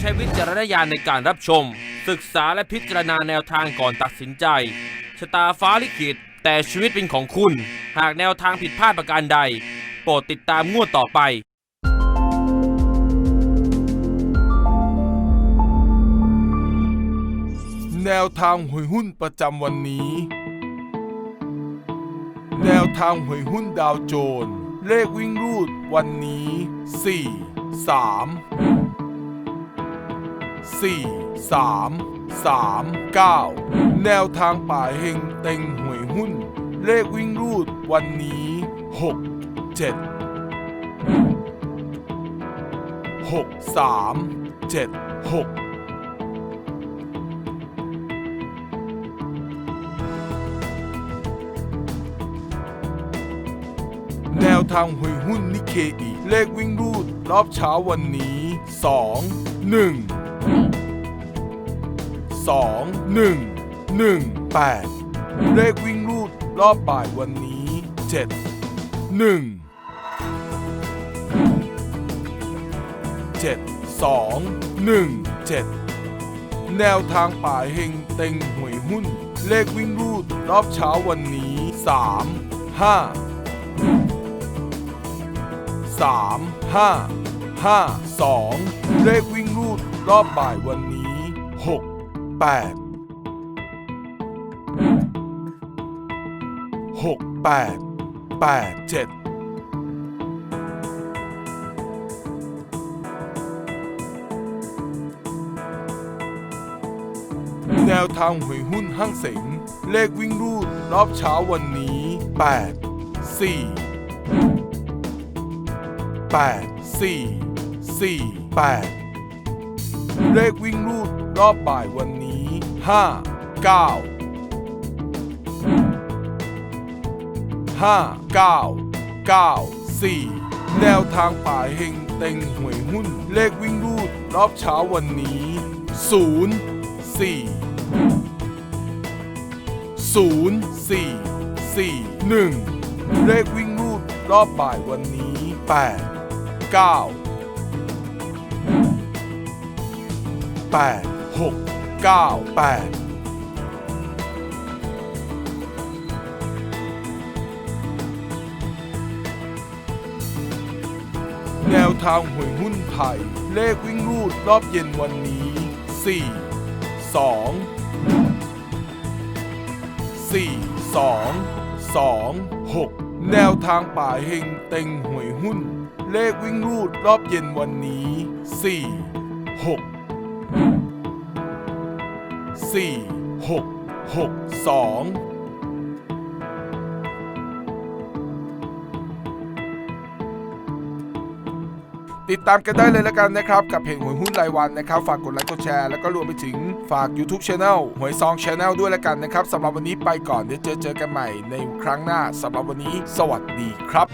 ใช้วิจารณญาณในการรับชม ศึกษาและพิจารณาแนวทางก่อนตัดสินใจ ชะตาฟ้าลิขิต แต่ชีวิตเป็นของคุณ หากแนวทางผิดพลาดประการใด โปรดติดตามงวดต่อไปแนวทางหวยหุ้นประจำวันนี้ แนวทางหวยหุ้นดาวโจนส์เลขวิ่งรูดวันนี้ 4 3 4 3 3 9 แนวทางป่าเฮงเต็งหวยหุ้น เลขวิ่งรูดวันนี้ 6 7 6 3 7 6แนวทางหวยหุ้นนิเคอีเลขวิ่งรูดรอบเช้าวันนี้ 2 1 2 1 1 8 เลขวิ่งรูดรอบบ่ายวันนี้ 7 1 7 2 1 7 แนวทางป่าเฮงเต็งหวยหุ้น เลขวิ่งรูดรอบเช้าวันนี้ 3 5สามห้าห้าสองเลขวิ่งรูด รอบบ่ายวันนี้หกแปดหกแปดแปดเจ็ดแนวทางหวยหุ้นห้างเสง เลขวิ่งรูดรอบเช้าวันนี้ 8 4 8 4 4 8 เลขวิ่งรูดรอบบ่ายวันนี้ 5 9 5 9 9 4 แนวทางป่าเฮงเต็งหวยหุ้น เลขวิ่งรูดรอบเช้าวันนี้ 0 4 0 4 4 1 เลขวิ่งรูดรอบบ่ายวันนี้ 8 9 8 6 9 8แนวทางหวยหุ้นไทย เลขวิ่งรูดรอบเย็นวันนี้ 4 2 4 2 2 6 แนวทางป่าเฮงเต็งหวยหุ้น เลขวิ่งรูดรอบเย็นวันนี้ 4 6 4 6 6 2ติดตามกันได้เลยแล้วกันนะครับ กับเพจหวยหุ้นรายวันนะครับ ฝากกดไลค์กดแชร์แล้วก็รวมไปถึงฝาก YouTube Channel หวยซอง Channel ด้วยแล้วกันนะครับสำหรับวันนี้ไปก่อนเดี๋ยวเจอเจอกันใหม่ในครั้งหน้าสำหรับวันนี้ สวัสดีครับ